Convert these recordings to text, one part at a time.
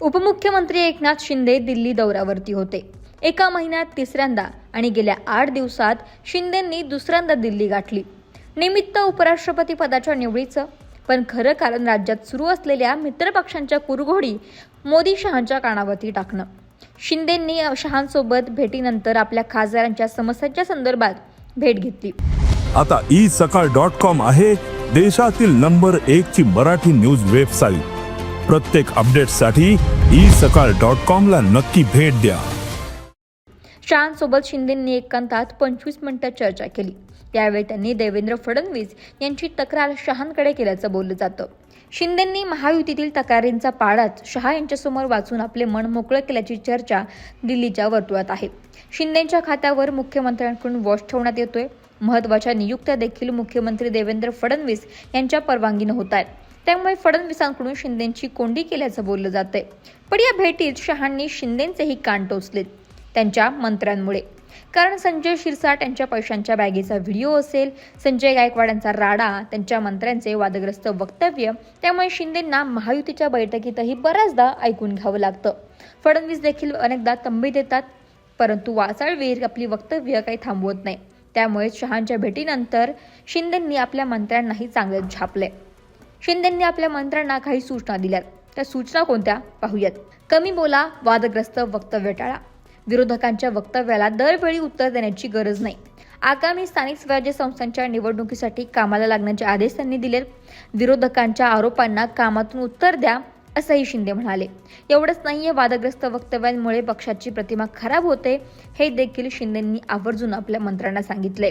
उपमुख्यमंत्री एकनाथ शिंदे दिल्ली दौऱ्यावरती होते. एका महिन्यात तिसऱ्यांदा आणि गेल्या आठ दिवसात शिंदेंनी दुसऱ्यांदा दिल्ली गाठली. निमित्त उपराष्ट्रपती पदाच्या निवडीचं पण खरं कारण राज्यात सुरू असलेल्या मित्रपक्षांच्या कुरघोडी मोदी शहांच्या कानावरती टाकणं. शिंदेंनी शहांसोबत भेटीनंतर आपल्या खासदारांच्या समस्यांच्या संदर्भात भेट घेतली. आता ई सकाळ डॉट कॉम आहे देशातील नंबर एक ची मराठी न्यूज वेबसाईट. प्रत्येक अपडेटसाठी ई सकाळ डॉट कॉमला नक्की भेट द्या. शहांसोबत शिंदेंनी एकांतात पंचवीस मिनिटं चर्चा केली. त्यावेळी त्यांनी देवेंद्र फडणवीस यांची तक्रार शहांकडे केल्याचं बोललं जातं. शिंदेंनी महायुतीतील तक्रारींचा पाडाच शहा यांच्यासमोर वाचून आपले मन मोकळं केल्याची चर्चा दिल्लीच्या वर्तुळात आहे. शिंदेंच्या खात्यावर मुख्यमंत्र्यांकडून वॉच ठेवण्यात येतोय. महत्त्वाच्या नियुक्त्या देखील मुख्यमंत्री देवेंद्र फडणवीस यांच्या परवानगीनं होत आहेत. त्यामुळे फडणवीसांकडून शिंदेंची कोंडी केल्याचं बोललं जातंय. पण या भेटीत शहांनी शिंदेंचेही कान टोचलेत त्यांच्या मंत्र्यांमुळे. कारण संजय शिरसाट यांच्या पैशांच्या बॅगेचा व्हिडिओ असेल संजय गायकवाड यांचा राडा त्यांच्या मंत्र्यांचे वादग्रस्त वक्तव्य त्यामुळे शिंदेंना महायुतीच्या बैठकीतही बऱ्याचदा ऐकून घ्यावं लागतं. फडणवीस देखील अनेकदा तंबी देतात परंतु वासाळवीर आपली वक्तव्य काही थांबवत नाही. त्यामुळे शहांच्या भेटीनंतर शिंदेंनी आपल्या मंत्र्यांनाही चांगलेच झापले शिंदेंनी आपल्या मंत्र्यांना काही सूचना दिल्यात. त्या सूचना कोणत्या? पाहूयात. कमी बोला वादग्रस्त वक्तव्य टाळा. विरोधकांच्या वक्तव्याला दरवेळी उत्तर देण्याची गरज नाही. आगामी स्थानिक स्वराज्य संस्थांच्या निवडणुकीसाठी कामाला लागण्याचे आदेश त्यांनी दिलेत. विरोधकांच्या आरोपांना कामातून उत्तर द्या असंही शिंदे म्हणाले. एवढंच नाहीये वादग्रस्त वक्तव्यांमुळे पक्षाची प्रतिमा खराब होते हे देखील शिंदेंनी आवर्जून आपल्या मंत्र्यांना सांगितले.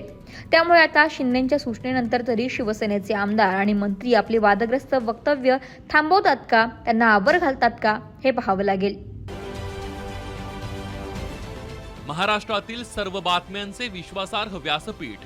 त्यामुळे आता शिंदेच्या सूचनेनंतर तरी शिवसेनेचे आमदार आणि मंत्री आपले वादग्रस्त वक्तव्य थांबवतात का त्यांना आवर घालतात का हे पाहावं लागेल. महाराष्ट्रातील सर्व बातम्यांचे विश्वासार्ह व्यासपीठ